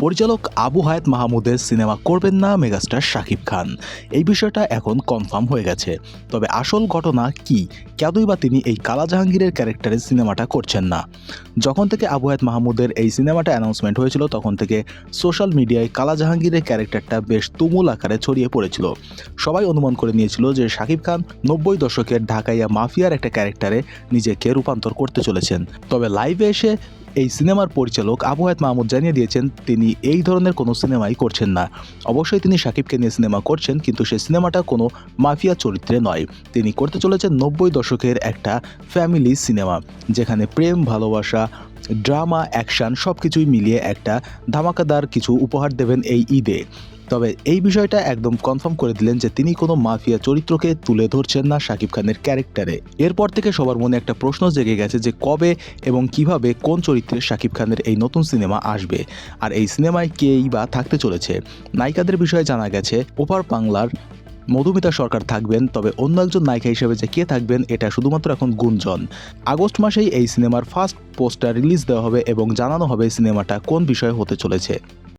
পরিচালক আবু হায়াত মাহমুদের সিনেমা করবেন না মেগাস্টার শাকিব খান। এই বিষয়টা এখন কনফার্ম হয়ে গেছে। তবে আসল ঘটনা কি? কেনই বা তিনি এই কালা জাহাঙ্গীরের ক্যারেক্টারে সিনেমাটা করছেন না? যখন থেকে আবু হায়াত মাহমুদের এই সিনেমাটা অ্যানাউন্সমেন্ট হয়েছিল, তখন থেকে সোশ্যাল মিডিয়ায় কালা জাহাঙ্গীরের ক্যারেক্টারটা বেশ তুমুল আকারে ছড়িয়ে পড়েছিল। সবাই অনুমান করে নিয়েছিল যে শাকিব খান নব্বই দশকের ঢাকাইয়া মাফিয়ার একটা ক্যারেক্টারে নিজেকে রূপান্তর করতে চলেছেন। তবে লাইভে এসে এই সিনেমার পরিচালক আবু হায়াত মাহমুদ জানিয়ে দিয়েছেন, তিনি এই ধরনের কোনো সিনেমাই করছেন না। অবশ্যই তিনি সাকিবকে নিয়ে সিনেমা করছেন, কিন্তু সে সিনেমাটা কোনো মাফিয়া চরিত্রে নয়। তিনি করতে চলেছেন নব্বই দশকের একটা ফ্যামিলি সিনেমা যেখানে প্রেম, ভালোবাসা ড্রামা, অ্যাকশন সব কিছুই মিলিয়ে একটা ধামাকাদার কিছু উপহার দেবেন এই ঈদে। তবে এই বিষয়টা একদম কনফার্ম করে দিলেন যে তিনি কোনো মাফিয়া চরিত্রকে তুলে ধরছেন না শাকিব খানের ক্যারেক্টারে। এরপর থেকে সবার মনে একটা প্রশ্ন জেগে গেছে যে কবে এবং কীভাবে কোন চরিত্রে শাকিব খানের এই নতুন সিনেমা আসবে আর এই সিনেমায় কেই বা থাকতে চলেছে। নায়িকাদের বিষয়ে জানা গেছে, ওপার বাংলার মধুমিতা সরকার থাকবেন, তবে অন্য একজন নায়িকা হিসেবে যে কে থাকবেন, এটা শুধুমাত্র এখন গুঞ্জন। আগস্ট মাসেই এই সিনেমার ফার্স্ট পোস্টার রিলিজ দেওয়া হবে এবং জানানো হবে সিনেমাটা কোন বিষয়ে হতে চলেছে।